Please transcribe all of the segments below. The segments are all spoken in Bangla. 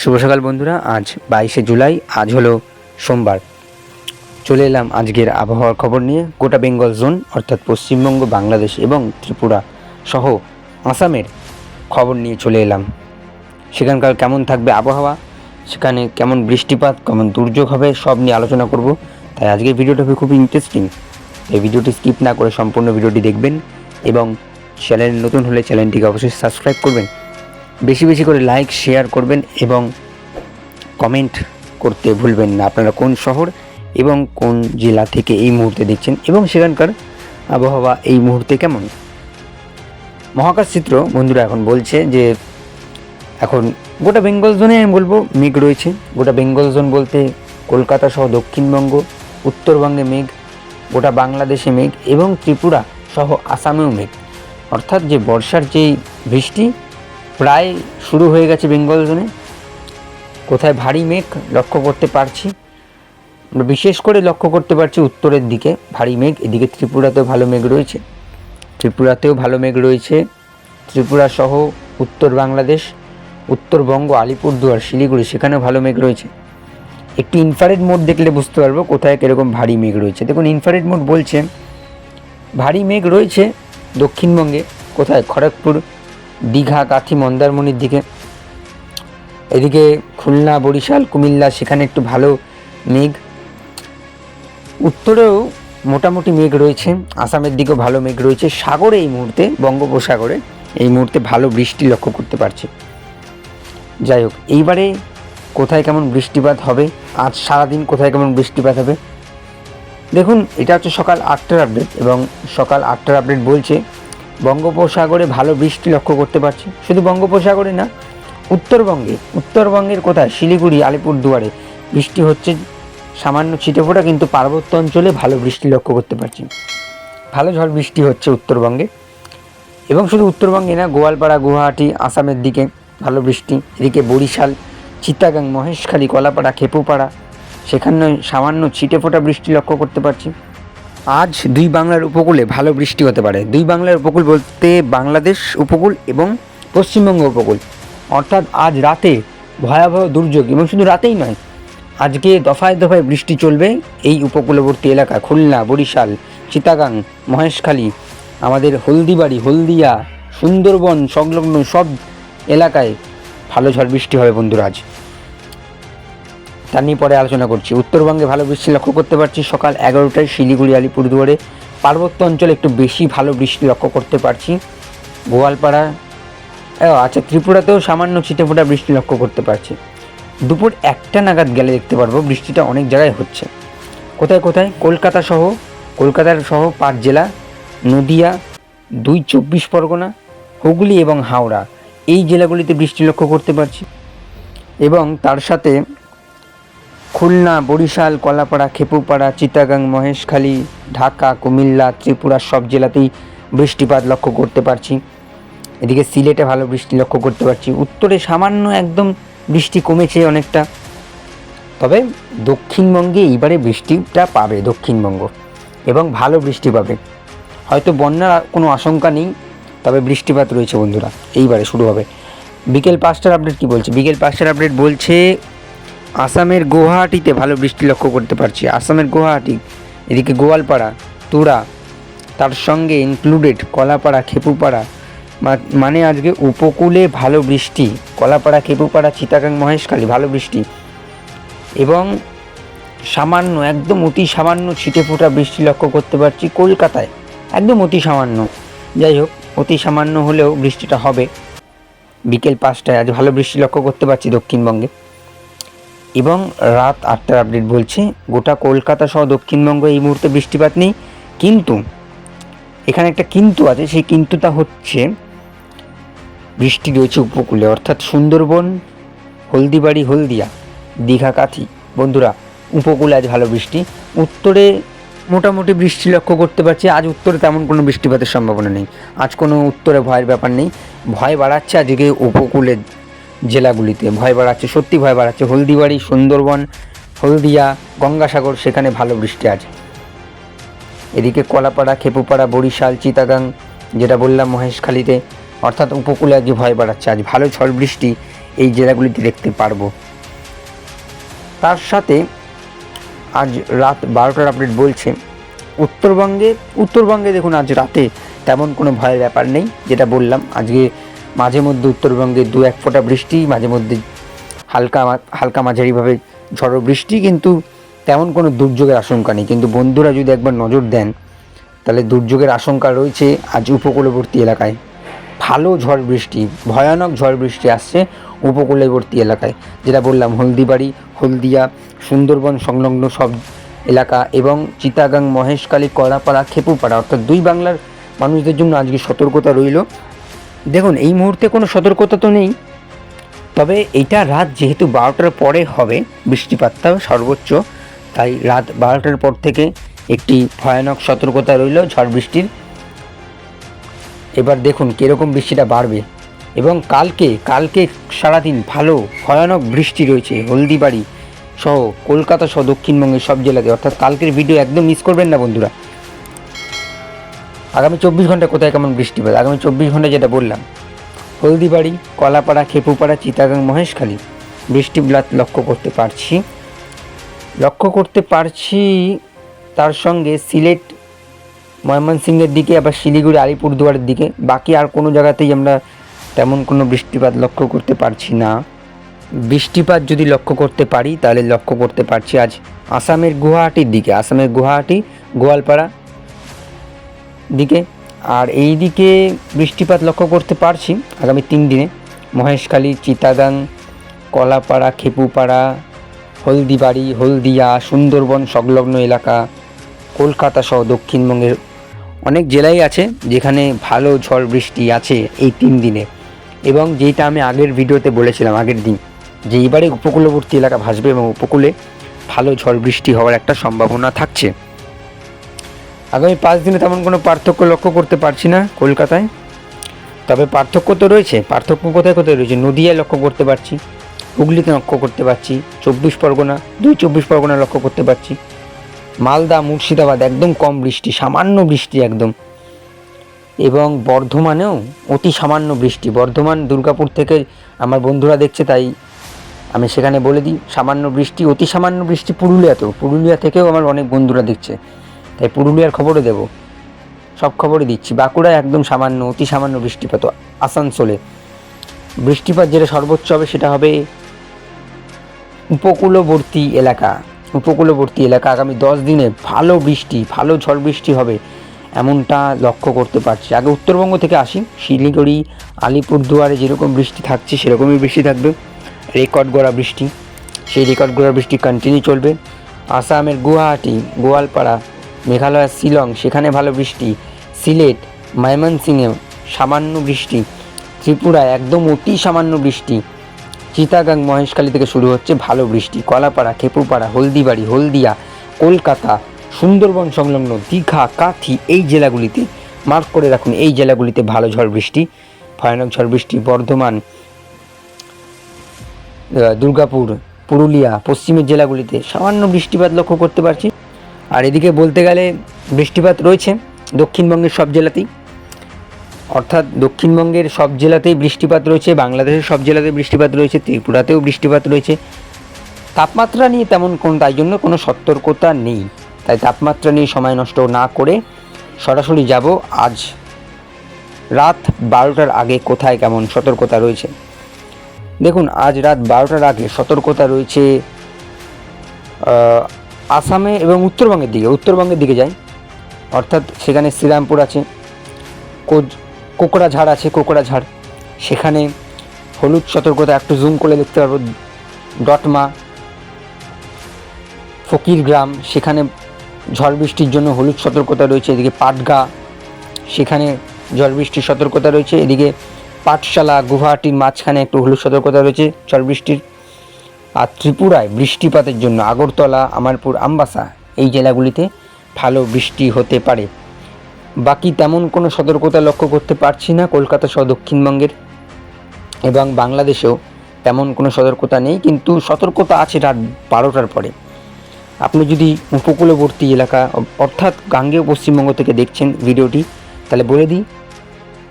শুভ সকাল বন্ধুরা, আজ বাইশে জুলাই, আজ হলো সোমবার। চলে এলাম আজকের আবহাওয়ার খবর নিয়ে গোটা বেঙ্গল জোন, অর্থাৎ পশ্চিমবঙ্গ, বাংলাদেশ এবং ত্রিপুরা সহ আসামের খবর নিয়ে চলে এলাম। সেখানকার কেমন থাকবে আবহাওয়া, সেখানে কেমন বৃষ্টিপাত, কেমন দুর্যোগ হবে, সব নিয়ে আলোচনা করব। তাই আজকের ভিডিওটা হবে খুব ইন্টারেস্টিং এই ভিডিওটি স্কিপ না করে সম্পূর্ণ ভিডিওটি দেখবেন এবং চ্যানেল নতুন হলে চ্যানেলটিকে অবশ্যই সাবস্ক্রাইব করবেন। বেশি বেশি করে লাইক শেয়ার করবেন এবং কমেন্ট করতে ভুলবেন না। আপনারা কোন শহর এবং কোন জেলা থেকে এই মুহূর্তে দেখছেন এবং সেখানকার আবহাওয়া এই মুহূর্তে কেমন? মহাকাশ চিত্র বন্ধুরা এখন বলছে যে, এখন গোটা বেঙ্গল জোনে আমি বলব মেঘ রয়েছে। গোটা বেঙ্গল জোন বলতে কলকাতা সহ দক্ষিণবঙ্গ, উত্তরবঙ্গে মেঘ, গোটা বাংলাদেশে মেঘ এবং ত্রিপুরা সহ আসামেও মেঘ। অর্থাৎ যে বর্ষার যেই বৃষ্টি প্রায় শুরু হয়ে গেছে বেঙ্গল জোনে। কোথায় ভারী মেঘ লক্ষ্য করতে পারছি? বিশেষ করে লক্ষ্য করতে পারছি উত্তরের দিকে। ভারী মেঘ, এদিকে ত্রিপুরাতেও ভালো মেঘ রয়েছে। ত্রিপুরাতেও ভালো মেঘ রয়েছে। ত্রিপুরা সহ উত্তর বাংলাদেশ, উত্তরবঙ্গ, আলিপুরদুয়ার, শিলিগুড়ি, সেখানেও ভালো মেঘ রয়েছে। একটু ইনফারেড মোড দেখলে বুঝতে পারব কোথায় কীরকম ভারী মেঘ রয়েছে। দেখুন ইনফারেড মোড বলছে, ভারী মেঘ রয়েছে দক্ষিণবঙ্গে, কোথায়? খড়গপুর দীঘা কাথি মন্দারমণির দিকে। এদিকে খুলনা, বরিশাল, কুমিল্লা, সেখানে একটু ভালো মেঘ। উত্তরেও মোটামুটি মেঘ রয়েছে, আসামের দিকেও ভালো মেঘ রয়েছে। সাগরে এই মুহূর্তে, বঙ্গোপসাগরে এই মুহূর্তে ভালো বৃষ্টি লক্ষ্য করতে পারছে। যাই হোক, এইবারে কোথায় কেমন বৃষ্টিপাত হবে? আজ সারাদিন কোথায় কেমন বৃষ্টিপাত হবে? দেখুন, এটা হচ্ছে সকাল আটটার আপডেট এবং সকাল আটটার আপডেট বলছে বঙ্গোপসাগরে ভালো বৃষ্টি লক্ষ্য করতে পারছি। শুধু বঙ্গোপসাগরে না, উত্তরবঙ্গে, উত্তরবঙ্গের কোথায়? শিলিগুড়ি, আলিপুরদুয়ারে বৃষ্টি হচ্ছে। সামান্য ছিটেফোঁটা, কিন্তু পার্বত্য অঞ্চলে ভালো বৃষ্টি লক্ষ্য করতে পারছি। ভালো ঝড় বৃষ্টি হচ্ছে উত্তরবঙ্গে। এবং শুধু উত্তরবঙ্গে না, গোয়ালপাড়া, গুয়াহাটি, আসামের দিকে ভালো বৃষ্টি। এদিকে বরিশাল চিত্তাগাং মহেশখালী, কলাপাড়া, খেপুপাড়া, সেখানে সামান্য ছিটেফোঁটা বৃষ্টি লক্ষ্য করতে পারছি। আজ দুই বাংলার উপকূলে ভালো বৃষ্টি হতে পারে। দুই বাংলার উপকূল বলতে বাংলাদেশ উপকূল এবং পশ্চিমবঙ্গ উপকূল। অর্থাৎ আজ রাতে ভয়াবহ দুর্যোগ এবং শুধু রাতেই নয়, আজকে দফায় দফায় বৃষ্টি চলবে এই উপকূলবর্তী এলাকা খুলনা, বরিশাল চিতাগাং মহেশখালী, আমাদের হলদিবাড়ি, হলদিয়া, সুন্দরবন, সংলগ্ন সব এলাকায় ভালো ঝড় বৃষ্টি হবে বন্ধুরা আজ। তা নিয়ে পরে আলোচনা করছি। উত্তরবঙ্গে ভালো বৃষ্টি লক্ষ্য করতে পারছি। সকাল এগারোটায় শিলিগুড়ি, আলিপুরদুয়ারে পার্বত্য অঞ্চলে একটু বেশি ভালো বৃষ্টি লক্ষ্য করতে পারছি। গোয়ালপাড়া আচ্ছা ত্রিপুরাতেও সামান্য ছিটেফোঁটা বৃষ্টি লক্ষ্য করতে পারছি। দুপুর একটা নাগাদ গেলে দেখতে পারব বৃষ্টিটা অনেক জায়গায় হচ্ছে। কোথায় কোথায়? কলকাতা সহ, কলকাতার সহ পাঁচ জেলা, নদিয়া, দুই চব্বিশ পরগনা, হুগলি এবং হাওড়া। এই জেলাগুলিতে বৃষ্টি লক্ষ্য করতে পারছি। এবং তার সাথে খুলনা, বরিশাল, কলাপাড়া, খেপুপাড়া, চিটাগাং, মহেশখালী, ঢাকা, কুমিল্লা, ত্রিপুরা সব জেলাতেই বৃষ্টিপাত লক্ষ্য করতে পারছি। এদিকে সিলেটে ভালো বৃষ্টি লক্ষ্য করতে পারছি। উত্তরে সামান্য একদম বৃষ্টি কমেছে অনেকটা। তবে দক্ষিণবঙ্গে এইবারে বৃষ্টিটা পাবে দক্ষিণবঙ্গ এবং ভালো বৃষ্টি পাবে। হয়তো বন্যার কোনো আশঙ্কা নেই, তবে বৃষ্টিপাত রয়েছে বন্ধুরা। এইবারে শুরু হবে। বিকেল পাঁচটার আপডেট কি বলছে? বিকেল পাঁচটার আপডেট বলছে আসামের গুয়াহাটিতে ভালো বৃষ্টি লক্ষ্য করতে পারছি। আসামের গুয়াহাটি, এদিকে গোয়ালপাড়া, তুরা, তার সঙ্গে ইনক্লুডেড কলাপাড়া, খেপুপাড়া মানে আজকে উপকূলে ভালো বৃষ্টি। কলাপাড়া, খেপুপাড়া চিতাগাং মহেশখালী, ভালো বৃষ্টি। এবং সামান্য, একদম অতি সামান্য ছিটে ফোটা বৃষ্টি লক্ষ্য করতে পারছি কলকাতায়। একদম অতি সামান্য। যাই হোক, অতি সামান্য হলেও বৃষ্টিটা হবে। বিকেল পাঁচটায় আজ ভালো বৃষ্টি লক্ষ্য করতে পারছি দক্ষিণবঙ্গে। এবং রাত আটটার আপডেট বলছে, গোটা কলকাতা সহ দক্ষিণবঙ্গ এই মুহূর্তে বৃষ্টিপাত নেই, কিন্তু এখানে একটা কিন্তু আছে, সেই কিন্তুটা হচ্ছে বৃষ্টি রয়েছে উপকূলে, অর্থাৎ সুন্দরবন, হলদিবাড়ি, হলদিয়া দীঘা কাথি বন্ধুরা, উপকূলে আজ ভালো বৃষ্টি। উত্তরে মোটামুটি বৃষ্টি লক্ষ্য করতে পারছি, আজ উত্তরে তেমন কোনো বৃষ্টিপাতের সম্ভাবনা নেই। আজ কোনো উত্তরে ভয়ের ব্যাপার নেই, ভয় বাড়াচ্ছে আজকে উপকূলের জেলাগুলিতে। ভয় বাড়াচ্ছে, সত্যি ভয় বাড়াচ্ছে। হলদিবাড়ি, সুন্দরবন, হলদিয়া, গঙ্গাসাগর, সেখানে ভালো বৃষ্টি আছে। এদিকে কলাপাড়া, খেপুপাড়া, বরিশাল চিতাগাং যেটা বললাম মহেশখালীতে, অর্থাৎ উপকূলে আজকে ভয় বাড়াচ্ছে। আজ ভালো ঝড় বৃষ্টি এই জেলাগুলিতে দেখতে পারব। তার সাথে আজ রাত বারোটার আপডেট বলছে, উত্তরবঙ্গে উত্তরবঙ্গে দেখুন আজ রাতে তেমন কোনো ভয়ের ব্যাপার নেই, যেটা বললাম। আজকে মাঝে মধ্যে উত্তরবঙ্গে দু এক ফোঁটা বৃষ্টি, মাঝে মধ্যে হালকা হালকা মাঝারিভাবে ঝড়ো বৃষ্টি, কিন্তু তেমন কোনো দুর্যোগের আশঙ্কা নেই। কিন্তু বন্ধুরা যদি একবার নজর দেন, তাহলে দুর্যোগের আশঙ্কা রয়েছে আজ উপকূলবর্তী এলাকায়। ভালো ঝড় বৃষ্টি, ভয়ানক ঝড় বৃষ্টি আসছে উপকূলবর্তী এলাকায়। যেটা বললাম, হলদিবাড়ি, হলদিয়া, সুন্দরবন সংলগ্ন সব এলাকা এবং চিতাগাং, মহেশখালী, কড়াপাড়া, খেপুপাড়া, অর্থাৎ দুই বাংলার মানুষদের জন্য আজকে সতর্কতা রইল। দেখুন, এই মুহূর্তে কোনো সতর্কতা তো নেই। তবে এটা রাত যেহেতু বারোটার পরে হবে, বৃষ্টিপাতটা সর্বোচ্চ, তাই রাত বারোটার পর থেকে একটি ভয়ানক সতর্কতা রইল ঝড় বৃষ্টির। এবার দেখুন কীরকম বৃষ্টিটা বাড়বে। এবং কালকে কালকে সারাদিন ভালো, ভয়ানক বৃষ্টি রয়েছে, হলদিবাড়ি সহ কলকাতা সহ দক্ষিণবঙ্গের সব জেলাতে। অর্থাৎ কালকের ভিডিও একদম মিস করবেন না বন্ধুরা। আগামী চব্বিশ ঘণ্টা কোথায় কেমন বৃষ্টিপাত আগামী চব্বিশ ঘণ্টা যেটা বললাম, হলদিবাড়ি, কলাপাড়া, খেপুপাড়া চিতাগাং মহেশখালী বৃষ্টিপাত লক্ষ্য করতে পারছি। লক্ষ্য করতে পারছি তার সঙ্গে সিলেট, ময়মনসিংহের দিকে, আবার শিলিগুড়ি, আলিপুরদুয়ারের দিকে। বাকি আর কোনো জায়গাতেই আমরা তেমন কোনো বৃষ্টিপাত লক্ষ্য করতে পারছি না। বৃষ্টিপাত যদি লক্ষ্য করতে পারি, তাহলে লক্ষ্য করতে পারছি আজ আসামের গুয়াহাটির দিকে। আসামের গুয়াহাটি, গোয়ালপাড়া দিকে। আর এই দিকে বৃষ্টিপাত লক্ষ্য করতে পারছি আগামী তিন দিনে। মহেশখালী চিতাগাং কলাপাড়া, খেপুপাড়া, হলদিবাড়ি, হলদিয়া, সুন্দরবন সংলগ্ন এলাকা, কলকাতা সহ দক্ষিণবঙ্গের অনেক জেলাই আছে যেখানে ভালো ঝড় বৃষ্টি আছে এই তিন দিনে। এবং যেটা আমি আগের ভিডিওতে বলেছিলাম, আগের দিন, যে এবারে উপকূলবর্তী এলাকা ভাসবে এবং উপকূলে ভালো ঝড় বৃষ্টি হওয়ার একটা সম্ভাবনা থাকছে। আগামী পাঁচ দিনে তেমন কোনো পার্থক্য লক্ষ্য করতে পারছি না কলকাতায়। তবে পার্থক্য তো রয়েছে, পার্থক্য কোথায় কোথায় রয়েছে? নদিয়ায় লক্ষ্য করতে পারছি, হুগলিতে লক্ষ্য করতে পারছি, চব্বিশ পরগনা, দুই চব্বিশ পরগনা লক্ষ্য করতে পারছি। মালদা, মুর্শিদাবাদ একদম কম বৃষ্টি, সামান্য বৃষ্টি একদম। এবং বর্ধমানেও অতি সামান্য বৃষ্টি। বর্ধমান, দুর্গাপুর থেকে আমার বন্ধুরা দেখছে, তাই আমি সেখানে বলে দিই, সামান্য বৃষ্টি, অতি সামান্য বৃষ্টি পুরুলিয়াতেও। পুরুলিয়া থেকেও আমার অনেক বন্ধুরা দেখছে। তাই পুরুলিয়ার খবরও দেবো। সব খবরই দিচ্ছি। বাঁকুড়ায় একদম সামান্য, অতি সামান্য বৃষ্টিপাত, আসানসোলে। বৃষ্টিপাত যেটা সর্বোচ্চ হবে সেটা হবে উপকূলবর্তী এলাকা। উপকূলবর্তী এলাকা আগামী দশ দিনে ভালো বৃষ্টি, ভালো ঝড় বৃষ্টি হবে এমনটা লক্ষ্য করতে পারছি। আগে উত্তরবঙ্গ থেকে আসি। শিলিগুড়ি, আলিপুরদুয়ারে যেরকম বৃষ্টি থাকছে, সেরকমই বৃষ্টি থাকবে। রেকর্ড গড়া বৃষ্টি। সেই রেকর্ড গড়া বৃষ্টি কন্টিনিউ চলবে। আসামের গুয়াহাটি, গোয়ালপাড়া মেঘালয়ের শিলং, সেখানে ভালো বৃষ্টি। সিলেট, ময়মনসিংহে সামান্য বৃষ্টি। ত্রিপুরায় একদম অতি সামান্য বৃষ্টি। চিতাগাং মহেশখালী থেকে শুরু হচ্ছে ভালো বৃষ্টি। কলাপাড়া, খেপুপাড়া, হলদিবাড়ি, হলদিয়া, কলকাতা, সুন্দরবন সংলগ্ন দীঘা, কাথি এই জেলাগুলিতে মার্ক করে রাখুন। এই জেলাগুলিতে ভালো ঝড় বৃষ্টি, ভয়ানক ঝড় বৃষ্টি। বর্ধমান দুর্গাপুর, পুরুলিয়া, পশ্চিমের জেলাগুলিতে সামান্য বৃষ্টিপাত লক্ষ্য করতে পারছি। আর এদিকে বলতে গেলে বৃষ্টিপাত রয়েছে দক্ষিণবঙ্গের সব জেলাতেই। অর্থাৎ দক্ষিণবঙ্গের সব জেলাতেই বৃষ্টিপাত রয়েছে, বাংলাদেশের সব জেলাতে বৃষ্টিপাত রয়েছে, ত্রিপুরাতেও বৃষ্টিপাত রয়েছে। তাপমাত্রা নিয়ে তেমন কোনো, তাই জন্য কোনো সতর্কতা নেই। তাই তাপমাত্রা নিয়ে সময় নষ্ট না করে সরাসরি যাব আজ। রাত বারোটার আগে কোথায় কেমন সতর্কতা রয়েছে? দেখুন, আজ রাত বারোটার আগে সতর্কতা রয়েছে আসামে এবং উত্তরবঙ্গের দিকে উত্তরবঙ্গের দিকে যাই। অর্থাৎ সেখানে শ্রীরামপুর আছে কোজ- কোকড়াঝাড় আছে কোকড়াঝাড় সেখানে হলুদ সতর্কতা, একটু জুম করে দেখতে পারব, ডটমা ফকির গ্রাম সেখানে ঝড় বৃষ্টির জন্য হলুদ সতর্কতা রয়েছে, এদিকে পাটগা, সেখানে ঝড় বৃষ্টির সতর্কতা রয়েছে, এদিকে পাঠশালা, গুয়াহাটির মাঝখানে একটু হলুদ সতর্কতা রয়েছে, ঝড় বৃষ্টির। আর ত্রিপুরায় বৃষ্টিপাতের জন্য আগরতলা, আমারপুর, আমবাসা এই জেলাগুলিতে ভালো বৃষ্টি হতে পারে। বাকি তেমন কোনো সতর্কতা লক্ষ্য করতে পারছি না কলকাতা সহ দক্ষিণবঙ্গের। এবং বাংলাদেশেও তেমন কোনো সতর্কতা নেই, কিন্তু সতর্কতা আছে রাত বারোটার পরে। আপনি যদি উপকূলবর্তী এলাকা, অর্থাৎ গাঙ্গেয় পশ্চিমবঙ্গ থেকে দেখছেন ভিডিওটি, তাহলে বলে দিই,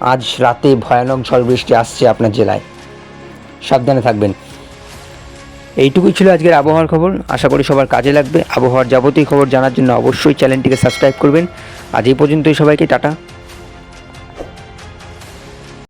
আজ রাতে ভয়ানক ঝড় বৃষ্টি আসছে আপনার জেলায়। সাবধানে থাকবেন। এইটুকুই ছিল আজকের আবহাওয়ার খবর। আশা করি সবার কাজে লাগবে। আবহাওয়ার যাবতীয় খবর জানার জন্য অবশ্যই চ্যানেলটিকে সাবস্ক্রাইব করবেন। আজ এই পর্যন্তই সবাইকে, টাটা।